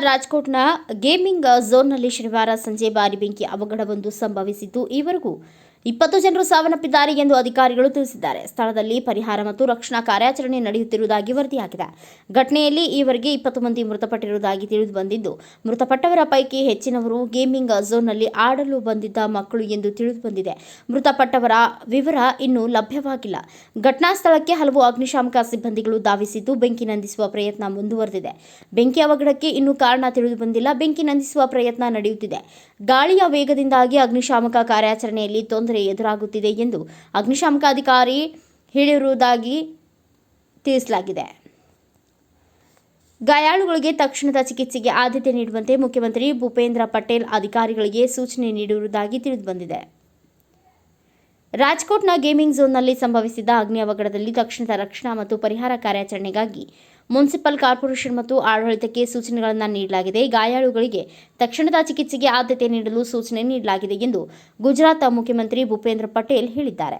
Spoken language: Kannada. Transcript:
ರಾಜ್ಕೋಟ್ನ ಗೇಮಿಂಗ್ ಝೋನ್ನಲ್ಲಿ ಶನಿವಾರ ಸಂಜೆ ಭಾರಿ ಬೆಂಕಿ ಅವಘಡವೊಂದು ಸಂಭವಿಸಿದ್ದು ಈವರೆಗೂ ಇಪ್ಪತ್ತು ಜನರು ಸಾವನ್ನಪ್ಪಿದ್ದಾರೆ ಎಂದು ಅಧಿಕಾರಿಗಳು ತಿಳಿಸಿದ್ದಾರೆ. ಸ್ಥಳದಲ್ಲಿ ಪರಿಹಾರ ಮತ್ತು ರಕ್ಷಣಾ ಕಾರ್ಯಾಚರಣೆ ನಡೆಯುತ್ತಿರುವುದಾಗಿ ವರದಿಯಾಗಿದೆ. ಘಟನೆಯಲ್ಲಿ ಈವರೆಗೆ ಇಪ್ಪತ್ತು ಮಂದಿ ಮೃತಪಟ್ಟಿರುವುದಾಗಿ ತಿಳಿದು ಬಂದಿದ್ದು ಮೃತಪಟ್ಟವರ ಪೈಕಿ ಹೆಚ್ಚಿನವರು ಗೇಮಿಂಗ್ ಝೋನ್ನಲ್ಲಿ ಆಡಲು ಬಂದಿದ್ದ ಮಕ್ಕಳು ಎಂದು ತಿಳಿದು ಬಂದಿದೆ ಮೃತಪಟ್ಟವರ ವಿವರ ಇನ್ನೂ ಲಭ್ಯವಾಗಿಲ್ಲ. ಘಟನಾ ಸ್ಥಳಕ್ಕೆ ಹಲವು ಅಗ್ನಿಶಾಮಕ ಸಿಬ್ಬಂದಿಗಳು ಧಾವಿಸಿದ್ದು, ಬೆಂಕಿ ನಂದಿಸುವ ಪ್ರಯತ್ನ ಮುಂದುವರೆದಿದೆ. ಬೆಂಕಿ ಅವಘಡಕ್ಕೆ ಇನ್ನೂ ಕಾರಣ ತಿಳಿದು ಬಂದಿಲ್ಲ ಬೆಂಕಿ ನಂದಿಸುವ ಪ್ರಯತ್ನ ನಡೆಯುತ್ತಿದೆ. ಗಾಳಿಯ ವೇಗದಿಂದಾಗಿ ಅಗ್ನಿಶಾಮಕ ಕಾರ್ಯಾಚರಣೆಯಲ್ಲಿ ತೊಂದರೆ ಎದುರಾಗುತ್ತಿದೆ ಎಂದು ಅಗ್ನಿಶಾಮಕ ಅಧಿಕಾರಿ ಹೇಳಿರುವುದಾಗಿ ತಿಳಿಸಲಾಗಿದೆ. ಗಾಯಾಳುಗಳಿಗೆ ತಕ್ಷಣದ ಚಿಕಿತ್ಸೆಗೆ ಆದ್ಯತೆ ನೀಡುವಂತೆ ಮುಖ್ಯಮಂತ್ರಿ ಭೂಪೇಂದ್ರ ಪಟೇಲ್ ಅಧಿಕಾರಿಗಳಿಗೆ ಸೂಚನೆ ನೀಡಿರುವುದಾಗಿ ತಿಳಿದುಬಂದಿದೆ. ರಾಜ್ಕೋಟ್ನ ಗೇಮಿಂಗ್ ಝೋನ್ನಲ್ಲಿ ಸಂಭವಿಸಿದ ಅಗ್ನಿ ಅವಘಡದಲ್ಲಿ ತಕ್ಷಣದ ರಕ್ಷಣಾ ಮತ್ತು ಪರಿಹಾರ ಕಾರ್ಯಾಚರಣೆಗಾಗಿ ಮುನ್ಸಿಪಲ್ ಕಾರ್ಪೊರೇಷನ್ ಮತ್ತು ಆಡಳಿತಕ್ಕೆ ಸೂಚನೆಗಳನ್ನು ನೀಡಲಾಗಿದೆ. ಗಾಯಾಳುಗಳಿಗೆ ತಕ್ಷಣದ ಚಿಕಿತ್ಸೆಗೆ ಆದ್ಯತೆ ನೀಡಲು ಸೂಚನೆ ನೀಡಲಾಗಿದೆ ಎಂದು ಗುಜರಾತ್ ಮುಖ್ಯಮಂತ್ರಿ ಭೂಪೇಂದ್ರ ಪಟೇಲ್ ಹೇಳಿದ್ದಾರೆ.